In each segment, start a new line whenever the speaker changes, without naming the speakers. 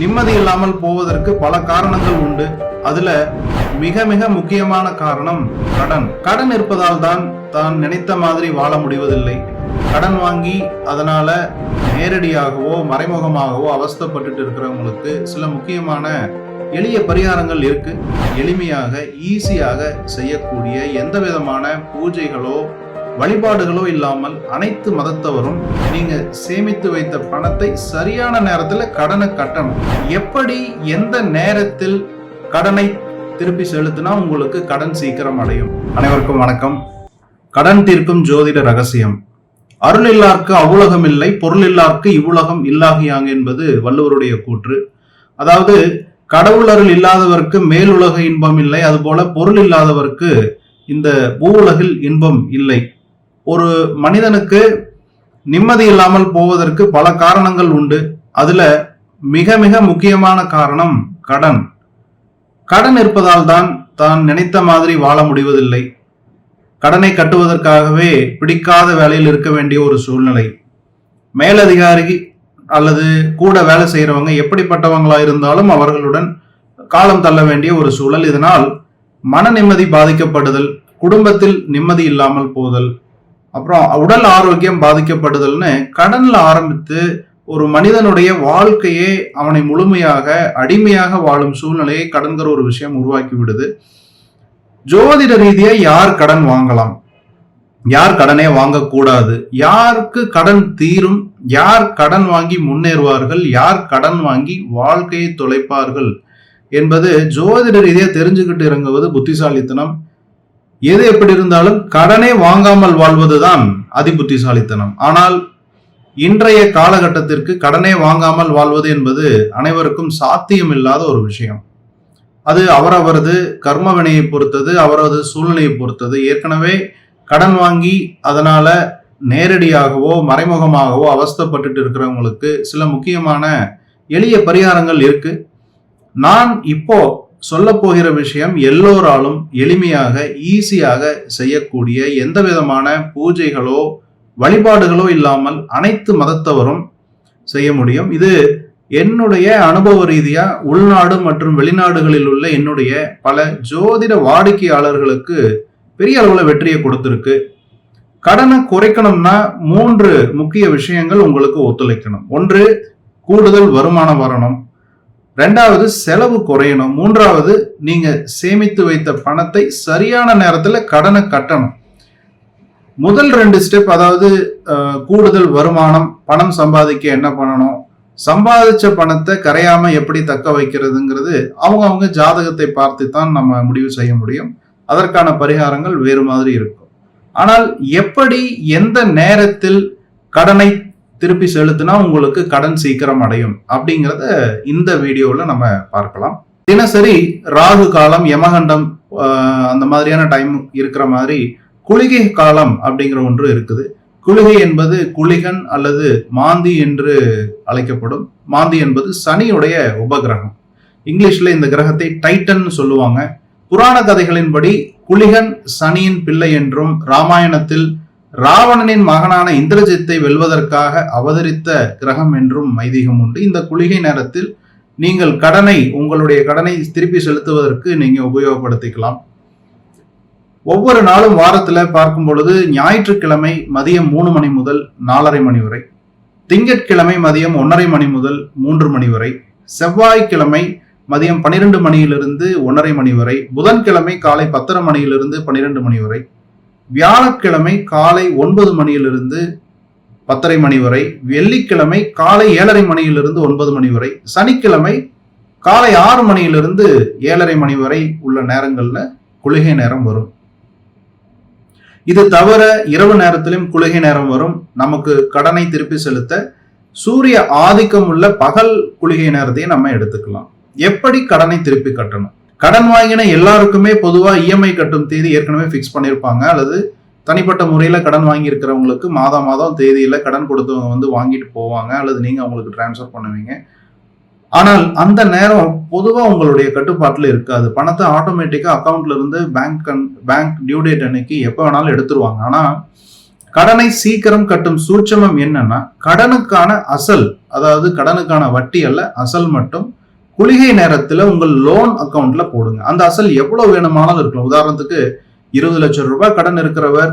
நிம்மதி இல்லாமல் போவதற்கு பல காரணங்கள் உண்டு. அதுல மிக மிக முக்கியமான காரணம் கடன். கடன் இருப்பதால் தான் தான் நினைத்த மாதிரி வாழ முடிவதில்லை. கடன் வாங்கி அதனால நேரடியாகவோ மறைமுகமாகவோ அவஸ்தைப்பட்டுட்டு இருக்கிறவங்களுக்கு சில முக்கியமான எளிய பரிகாரங்கள் இருக்கு. எளிமையாக ஈஸியாக செய்யக்கூடிய எந்த விதமான பூஜைகளோ வழிபாடுகளோ இல்லாமல் அனைத்து மதத்தவரும் நீங்க சேமித்து வைத்த பணத்தை சரியான நேரத்தில் கடனை கட்டணும். எப்படி எந்த நேரத்தில் கடனை திருப்பி செலுத்தினா உங்களுக்கு கடன் சீக்கிரம் அடையும். அனைவருக்கும் வணக்கம். கடன் தீர்க்கும் ஜோதிட ரகசியம். அருள் இல்லார்க்கு அவ்வுலகம் இல்லை பொருள் இல்லார்க்கு இவ்வுலகம் இல்லாகியாங்க என்பது வள்ளுவருடைய கூற்று. அதாவது கடவுள் அருள் இல்லாதவருக்கு மேலுலக இன்பம் இல்லை அதுபோல பொருள் இல்லாதவருக்கு இந்த பூவுலகில் இன்பம் இல்லை. ஒரு மனிதனுக்கு நிம்மதி இல்லாமல் போவதற்கு பல காரணங்கள் உண்டு. அதுல மிக மிக முக்கியமான காரணம் கடன். கடன் இருப்பதால் தான் தான் நினைத்த மாதிரி வாழ முடிவதில்லை. கடனை கட்டுவதற்காகவே பிடிக்காத வேலையில் இருக்க வேண்டிய ஒரு சூழ்நிலை. மேலதிகாரி அல்லது கூட வேலை செய்கிறவங்க எப்படிப்பட்டவங்களா இருந்தாலும் அவர்களுடன் காலம் தள்ள வேண்டிய ஒரு சூழல். இதனால் மன நிம்மதி பாதிக்கப்படுதல் குடும்பத்தில் நிம்மதி இல்லாமல் போதல் அப்புறம் உடல் ஆரோக்கியம் பாதிக்கப்படுதல்னு கடன்ல ஆரம்பித்து ஒரு மனிதனுடைய வாழ்க்கையே அவனை முழுமையாக அடிமையாக வாழும் சூழ்நிலையை கடன்கிற ஒரு விஷயம் உருவாக்கி விடுது. ஜோதிட ரீதியா யார் கடன் வாங்கலாம்? யார் கடனே வாங்கக்கூடாது? யாருக்கு கடன் தீரும்? யார் கடன் வாங்கி முன்னேறுவார்கள்? யார் கடன் வாங்கி வாழ்க்கையை தொலைப்பார்கள்? என்பது ஜோதிட ரீதியாக தெரிஞ்சுக்கிட்டு இறங்குவது புத்திசாலித்தனம். எது எப்படி இருந்தாலும் கடனே வாங்காமல் வாழ்வதுதான் அதிபுத்திசாலித்தனம். ஆனால் இன்றைய காலகட்டத்திற்கு கடனே வாங்காமல் வாழ்வது என்பது அனைவருக்கும் சாத்தியமில்லாத ஒரு விஷயம். அது அவரவரது கர்ம வினையை பொறுத்தது அவரது சூழ்நிலையை பொறுத்தது. ஏற்கனவே கடன் வாங்கி அதனால நேரடியாகவோ மறைமுகமாகவோ அவஸ்தைப்பட்டுட்டு இருக்கிறவங்களுக்கு சில முக்கியமான எளிய பரிகாரங்கள் இருக்கு. நான் இப்போ சொல்ல போகிற விஷயம் எல்லோராலும் எளிமையாக ஈஸியாக செய்யக்கூடிய எந்த விதமான பூஜைகளோ வழிபாடுகளோ இல்லாமல் அனைத்து மதத்தவரும் செய்ய முடியும். இது என்னுடைய அனுபவ ரீதியா உள்நாடு மற்றும் வெளிநாடுகளில் உள்ள என்னுடைய பல ஜோதிட வாடிக்கையாளர்களுக்கு பெரிய அளவில் வெற்றியை கொடுத்துருக்கு. கடனை குறைக்கணும்னா மூன்று முக்கிய விஷயங்கள் உங்களுக்கு ஒத்துழைக்கணும். ஒன்று கூடுதல் வருமானம் வரணும். ரெண்டாவது செலவு குறையணும். மூன்றாவது நீங்க சேமித்து வைத்த பணத்தை சரியான நேரத்துல கடனை கட்டணும். முதல் ரெண்டு ஸ்டெப் அதாவது கூடுதல் வருமானம் பணம் சம்பாதிக்க என்ன பண்ணணும்? சம்பாதிச்ச பணத்தை கரையாம எப்படி தக்க வைக்கிறதுங்கிறது அவங்க அவங்க ஜாதகத்தை பார்த்து தான் நம்ம முடிவு செய்ய முடியும். அதற்கான பரிகாரங்கள் வேறு மாதிரி இருக்கும். ஆனால் எப்படி எந்த நேரத்தில் கடனை திருப்பி செலுத்தினா உங்களுக்கு கடன் சீக்கிரம் அடையும். அப்படிங்கிறத இந்த வீடியோவில் நம்ம பார்க்கலாம். தினசரி ராகு காலம் யமகண்டம் அந்த மாதிரியான டைம் இருக்கிற மாதிரி குளிகை காலம் அப்படிங்கிற ஒன்று இருக்குது. குளிகை என்பது குளிகன் அல்லது மாந்தி என்று அழைக்கப்படும். மாந்தி என்பது சனியுடைய உபகிரகம். இங்கிலீஷ்ல இந்த கிரகத்தை டைட்டன் சொல்லுவாங்க. புராண கதைகளின்படி குளிகன் சனியின் பிள்ளை என்றும் ராமாயணத்தில் ராவணனின் மகனான இந்திரஜித்தை வெல்வதற்காக அவதரித்த கிரகம் என்றும் ஐதீகம் உண்டு. இந்த குளிகை நேரத்தில் நீங்கள் கடனை உங்களுடைய கடனை திருப்பி செலுத்துவதற்கு நீங்க உபயோகப்படுத்திக்கலாம். ஒவ்வொரு நாளும் வாரத்துல பார்க்கும் பொழுது ஞாயிற்றுக்கிழமை மதியம் மூணு மணி முதல் நாலரை மணி வரை திங்கட்கிழமை மதியம் ஒன்றரை மணி முதல் மூன்று மணி வரை செவ்வாய்க்கிழமை மதியம் பன்னிரெண்டு மணியிலிருந்து ஒன்றரை மணி வரை புதன்கிழமை காலை பத்தரை மணியிலிருந்து பன்னிரெண்டு மணி வரை வியாழக்கிழமை காலை ஒன்பது மணியிலிருந்து பத்தரை மணி வரை வெள்ளிக்கிழமை காலை ஏழரை மணியிலிருந்து ஒன்பது மணி வரை சனிக்கிழமை காலை ஆறு மணியிலிருந்து ஏழரை மணி வரை உள்ள நேரங்களில் குளிகை நேரம் வரும். இது தவிர இரவு நேரத்திலும் குளிகை நேரம் வரும். நமக்கு கடனை திருப்பி செலுத்த சூரிய ஆதிக்கம் உள்ள பகல் குளிகை நேரத்தையும் நம்ம எடுத்துக்கலாம். எப்படி கடனை திருப்பி கட்டணும்? கடன் வாங்கின எல்லாருக்குமே பொதுவாக இஎம்ஐ கட்டும் தேதி ஏற்கனவே ஃபிக்ஸ் பண்ணியிருப்பாங்க அல்லது தனிப்பட்ட முறையில் கடன் வாங்கியிருக்கிறவங்களுக்கு மாதம் மாதம் தேதியில் கடன் கொடுத்தவங்க வந்து வாங்கிட்டு போவாங்க. அல்லது நீங்கள் அவங்களுக்கு டிரான்ஸ்ஃபர் பண்ணுவீங்க. ஆனால் அந்த நேரம் பொதுவாக உங்களுடைய கட்டுப்பாட்டில் இருக்காது. பணத்தை ஆட்டோமேட்டிக்காக அக்கௌண்ட்ல இருந்து பேங்க் பேங்க் டியூ டேட் அன்னைக்கு எப்போ வேணாலும் எடுத்துருவாங்க. ஆனால் கடனை சீக்கிரம் கட்டும் சூட்சமம் என்னன்னா கடனுக்கான அசல் அதாவது கடனுக்கான வட்டி அல்ல அசல் மட்டும் குளிகை நேரத்துல உங்கள் லோன் அக்கௌண்ட்ல போடுங்க. அந்த அசல் எவ்வளவு வேணுமானாலும் இருக்கலாம். உதாரணத்துக்கு இருபது லட்சம் ரூபாய் கடன் இருக்கிறவர்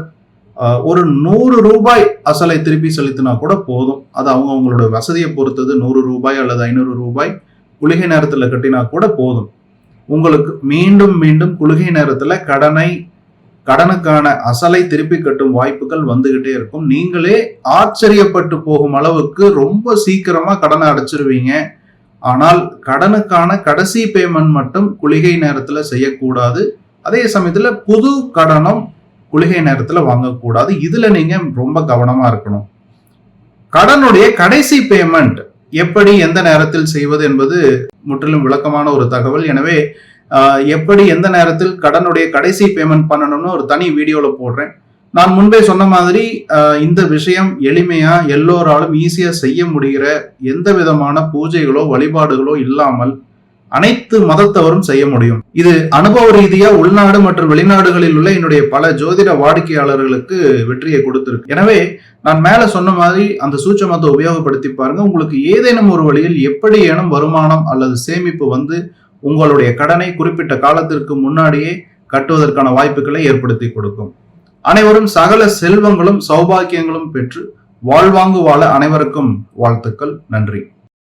ஒரு நூறு ரூபாய் அசலை திருப்பி செலுத்தினா கூட போதும். அது அவங்க அவங்களோட வசதியை பொறுத்தது நூறு ரூபாய் அல்லது ஐநூறு ரூபாய் குளிகை நேரத்தில் கட்டினா கூட போதும். உங்களுக்கு மீண்டும் மீண்டும் குளிகை நேரத்தில் கடனை கடனுக்கான அசலை திருப்பி கட்டும் வாய்ப்புகள் வந்துகிட்டே இருக்கும். நீங்களே ஆச்சரியப்பட்டு போகும் அளவுக்கு ரொம்ப சீக்கிரமா கடனை அடைச்சிருவீங்க. ஆனால் கடனுக்கான கடைசி பேமெண்ட் மட்டும் குளிகை நேரத்தில் செய்யக்கூடாது. அதே சமயத்தில் புது கடனும் குளிகை நேரத்தில் வாங்கக்கூடாது. இதில் நீங்கள் ரொம்ப கவனமாக இருக்கணும். கடனுடைய கடைசி பேமெண்ட் எப்படி எந்த நேரத்தில் செய்வது என்பது முற்றிலும் விளக்கமான ஒரு தகவல். எனவே எப்படி எந்த நேரத்தில் கடனுடைய கடைசி பேமெண்ட் பண்ணணும்னு ஒரு தனி வீடியோவில் போடுறேன். நான் முன்பே சொன்ன மாதிரி இந்த விஷயம் எளிமையா எல்லோராலும் ஈஸியா செய்ய முடிகிற எந்த விதமான பூஜைகளோ வழிபாடுகளோ இல்லாமல் அனைத்து மதத்தவரும் செய்ய முடியும். இது அனுபவ ரீதியா உள்நாடு மற்றும் வெளிநாடுகளில் உள்ள என்னுடைய பல ஜோதிட வாடிக்கையாளர்களுக்கு வெற்றியை கொடுத்திருக்கு. எனவே நான் மேல சொன்ன மாதிரி அந்த சூட்சமத்தை உபயோகப்படுத்தி பாருங்க. உங்களுக்கு ஏதேனும் ஒரு வழியில் எப்படி ஏனும் வருமானம் அல்லது சேமிப்பு வந்து உங்களுடைய கடனை குறிப்பிட்ட காலத்திற்கு முன்னாடியே கட்டுவதற்கான வாய்ப்புகளை ஏற்படுத்தி கொடுக்கும். அனைவரும் சகல செல்வங்களும் சௌபாக்கியங்களும் பெற்று வாழ்வாங்கு வாழ அனைவருக்கும் வாழ்த்துக்கள் நன்றி.